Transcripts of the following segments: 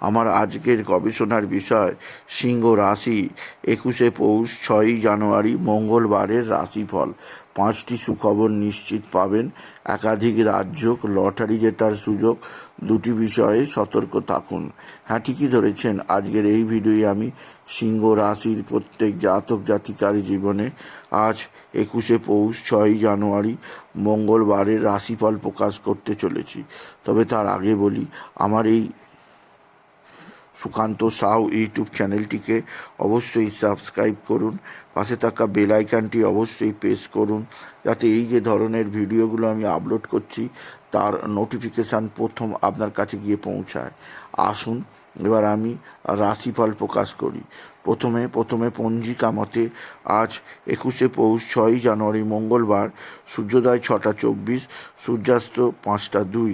আমার আজকের গবেষণার বিষয়, সিংহ রাশি, একুশে পৌষ, ছয়ই জানুয়ারি, মঙ্গলবারের রাশিফল। পাঁচটি সুখবর নিশ্চিত পাবেন। একাধিক রাজ্য লটারি জেতার সুযোগ, দুটি বিষয়ে সতর্ক থাকুন। হ্যাঁ ঠিকই ধরেছেন, আজকের এই ভিডিওয়ে আমি সিংহ রাশির প্রত্যেক জাতক জাতিকার জীবনে আজ একুশে পৌষ, ছয়ই জানুয়ারি, মঙ্গলবারের রাশিফল প্রকাশ করতে চলেছি। তবে তার আগে বলি, আমার এই সুকান্ত সাউ ইউটিউব চ্যানেলটিকে অবশ্যই সাবস্ক্রাইব করুন। পাশে থাকা বেল আইকনটি অবশ্যই প্রেস করুন। যাতে এই যে ধরনের ভিডিওগুলো আমি আপলোড করছি তার নোটিফিকেশান প্রথম আপনার কাছে গিয়ে পৌঁছায়। আসুন, এবার আমি রাশিফল প্রকাশ করি। প্রথমে প্রথমে পঞ্জিকা মতে আজ একুশে পৌষ ছয়ই জানুয়ারি মঙ্গলবার, সূর্যোদয় ছটা চব্বিশ, সূর্যাস্ত পাঁচটা দুই,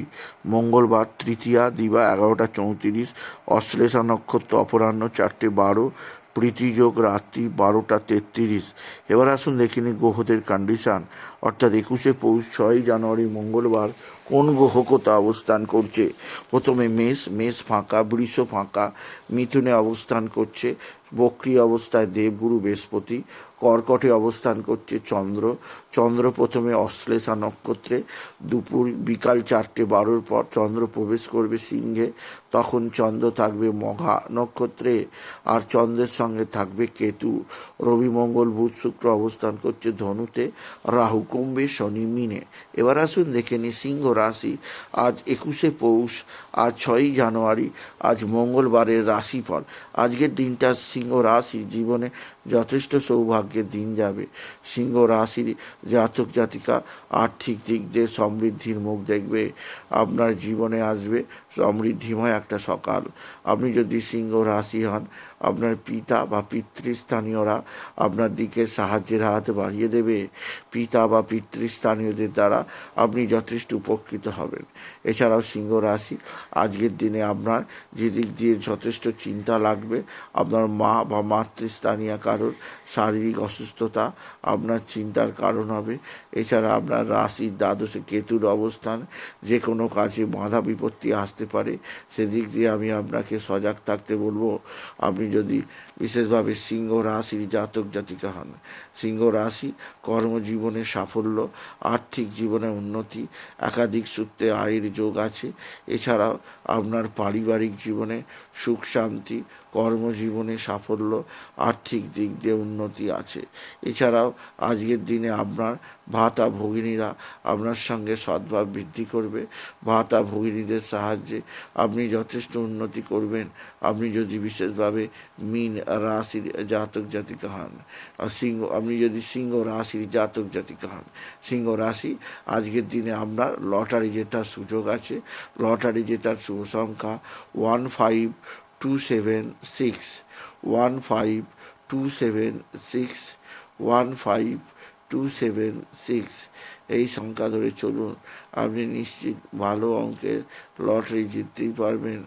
মঙ্গলবার তৃতীয়া দিবা এগারোটা চৌত্রিশ, অশ্লেষা নক্ষত্র অপরাহ্ন চারটে বারো প্রীতিযোগ রাত্রি বারোটা তেত্রিশ। এবার আসুন দেখে নিই গ্রহদের কন্ডিশান অর্থাৎ একুশে পৌষ ছয়ই জানুয়ারি মঙ্গলবার কোন অবস্থান করছে। প্রথমে মেষ মেষ ফাঁকা, বৃষ ফাঁকা, মিথুনে অবস্থান করছে, বক্রি অবস্থায় দেবগুরু বৃহস্পতি, কর্কটে অবস্থান করছে চন্দ্র চন্দ্র প্রথমে অশ্লেষা নক্ষত্রে, দুপুর, বিকাল চারটে বারোর পর চন্দ্র প্রবেশ করবে সিংহে, তখন চন্দ্র থাকবে মঘা নক্ষত্রে, আর চন্দ্রের সঙ্গে থাকবে কেতু। রবি, মঙ্গল, বুধ, শুক্র অবস্থান করছে ধনুতে, রাহু, কুম্ভে, শনি, মিনে। এবার আসুন দেখে নি সিংহ রাশি। আজ একুশে পৌষ, আজ ছয়ই জানুয়ারি, আজ মঙ্গলবারের রাশিফল। আজকের দিনটা সিংহ রাশির জীবনে যথেষ্ট সৌভাগ্যের দিন যাবে। সিংহ রাশির জাতক জাতিকা আর্থিক দিক দিয়ে সমৃদ্ধির মুখ দেখবে, আপনার জীবনে আসবে সমৃদ্ধিময় একটা সকাল। আপনি যদি সিংহ রাশি হন, আপনার পিতা বা পিতৃস্থানীয়রা আপনার দিকে সাহায্যের হাত বাড়িয়ে দেবে। পিতা বা পিতৃস্থানীয়দের দ্বারা আপনি যথেষ্ট উপকৃত হবেন। এছাড়াও সিংহ রাশি, আজকের দিনে আপনার যেদিক দিয়ে যথেষ্ট চিন্তা লাগবে, আপনার মা বা মাতৃস্থানীয় কারোর শারীরিক অসুস্থতা, আপনার চিন্তার কারণ হবে। এছাড়া আপনার রাশির দ্বাদশে কেতুর অবস্থান যে কোনো কাজে বাধা বিপত্তি আসতে পারে। সেদিক দিয়ে আমি আপনাকে সজাগ থাকতে বলব, আপনি যদি বিশেষভাবে সিংহ রাশির জাতক জাতিকা হন, সিংহ রাশি কর্মজীবনে সাফল্য, আর্থিক জীবনে উন্নতি, একাধিক সূত্রে আয়ের যোগ আছে। এছাড়াও আপনার পারিবারিক জীবনে সুখ শান্তি কর্মজীবনে সাফল্য, আর্থিক দিক দিয়ে উন্নতি আছে। এছাড়াও আজকের দিনে আপনার ভাতা ভগিনীরা আপনার সঙ্গে সদ্ভাব বৃদ্ধি করবে। ভাতা ভগিনীদের সাহায্যে আপনি যথেষ্ট উন্নতি করবেন। আপনি যদি বিশেষভাবে মিন রাশির জাতক জাতিকা হন সিংহ, আপনি যদি সিংহ রাশির জাতক জাতিকা হন, সিংহ রাশি, আজকের দিনে আপনার লটারি জেতার সুযোগ আছে। লটারি জেতার শুভ সংখ্যা one five two seven six one five two seven six one five two seven six এই সংখ্যা ধরে চলুন, আপনি নিশ্চিত ভালো অঙ্কের লটারি জিততেই পারবেন।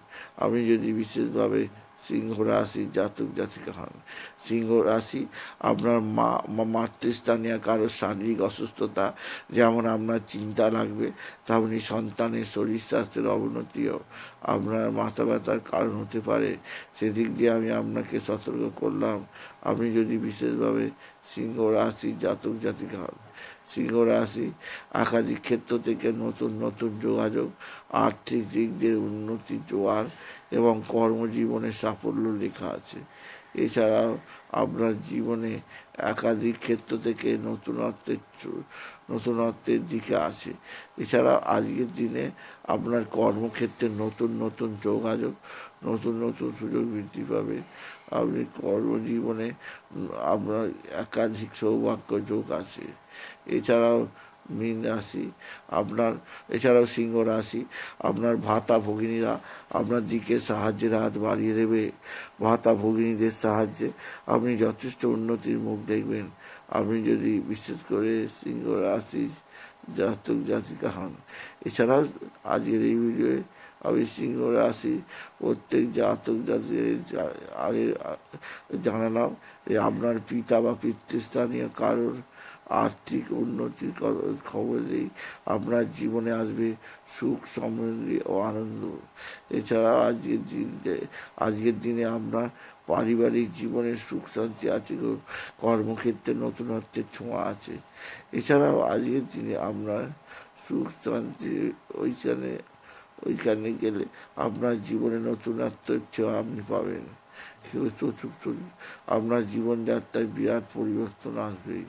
আপনি যদি বিশেষভাবে সিংহ রাশি জাতক জাতিকা হন সিংহ রাশি আপনার মা মাতৃস্থানীয় কারোর শারীরিক অসুস্থতা, যেমন আপনার চিন্তা লাগবে, তেমনি সন্তানের শরীর স্বাস্থ্যের অবনতিও আপনার মাথা ব্যথার কারণ হতে পারে। সেদিক দিয়ে আমি আপনাকে সতর্ক করলাম, আপনি যদি বিশেষভাবে সিংহ রাশি জাতক জাতিকা হন সিংহ রাশি একাধিক ক্ষেত্র থেকে নতুন নতুন যোগাযোগ, আর্থিক দিক দিয়ে উন্নতির জোয়ার এবং কর্মজীবনে সাফল্য লেখা আছে। এছাড়াও আপনার জীবনে একাধিক ক্ষেত্র থেকে নতুনত্বের নতুনত্বের দিকে আছে এছাড়া আজকের দিনে আপনার কর্মক্ষেত্রে নতুন নতুন যোগাযোগ, নতুন নতুন সুযোগ বৃদ্ধি পাবে। আপনি কর্মজীবনে আপনার একাধিক সৌভাগ্য যোগ আছে। এছাড়াও মীন রাশি, আপনার, এছাড়াও সিংহ রাশি, আপনার ভাতা ভগিনীরা আপনার দিকে সাহায্যের হাত বাড়িয়ে দেবে। ভাতা ভগিনীদের সাহায্যে আপনি যথেষ্ট উন্নতির মুখ দেখবেন। আপনি যদি বিশেষ করে সিংহ রাশি জাতক জাতিকা হন, এছাড়াও আজকের এই ভিডিওয়ে আমি সিংহ রাশি প্রত্যেক জাতক জাতি আগে জানালাম যে আপনার পিতা বা পিতৃস্থানীয় কারোর আর্থিক উন্নতির ক- খবরেই আপনার জীবনে আসবে সুখ, সমৃদ্ধি ও আনন্দ। এছাড়া আজকের দিনে আজকের দিনে আপনার পারিবারিক জীবনে সুখ, শান্তি আছে কর্মক্ষেত্রে নতুনত্বের ছোঁয়া আছে। এছাড়াও আজকের দিনে আপনার সুখ, শান্তি ওইখানে ওইখানে গেলে আপনার জীবনে নতুনত্বের ছোঁয়া আপনি পাবেন। আপনার জীবনযাত্রায় বিরাট পরিবর্তন আসবেই।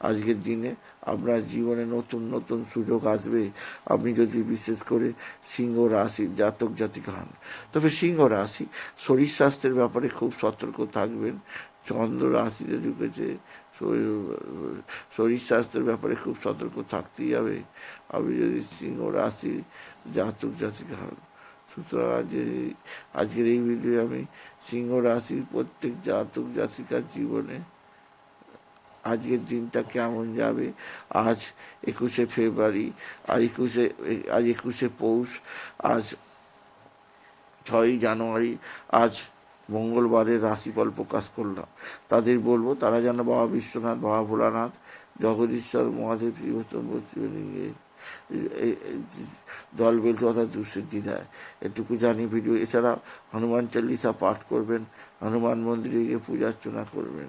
আজকের দিনে আপনার জীবনে নতুন নতুন সুযোগ আসবে। আপনি যদি বিশেষ করে সিংহ রাশির জাতক, জাতিকা হন, তবে সিংহ রাশি শরীর স্বাস্থ্যের ব্যাপারে খুব সতর্ক থাকবেন। চন্দ্র রাশিতে ঢুকেছে শরীর- স্বাস্থ্যের ব্যাপারে খুব সতর্ক থাকতেই হবে। আপনি যদি সিংহ রাশির জাতক, জাতিকা হন, সুতরাং আজ এই- আজকের এই ভিডিও আমি সিংহ রাশির প্রত্যেক জাতক, জাতিকার জীবনে আজকের দিনটা কেমন যাবে? আজ একুশে ফেব্রুয়ারি আর একুশে, আজ একুশে পৌষ, আজ ছয়ই জানুয়ারি, আজ মঙ্গলবারের রাশিফল প্রকাশ করলাম। তাদের বলব, তারা যেন বাবা বিশ্বনাথ, বাবা ভোলানাথ, জগদীশ্বর, মহাদেব শিবলিঙ্গে দল বেল তথা দুঃসিদ্ধি দেয় এটুকু জানি ভিডিও। এছাড়া হনুমান চল্লিশা পাঠ করবেন, হনুমান মন্দিরে গিয়ে পূজা অর্চনা করবেন।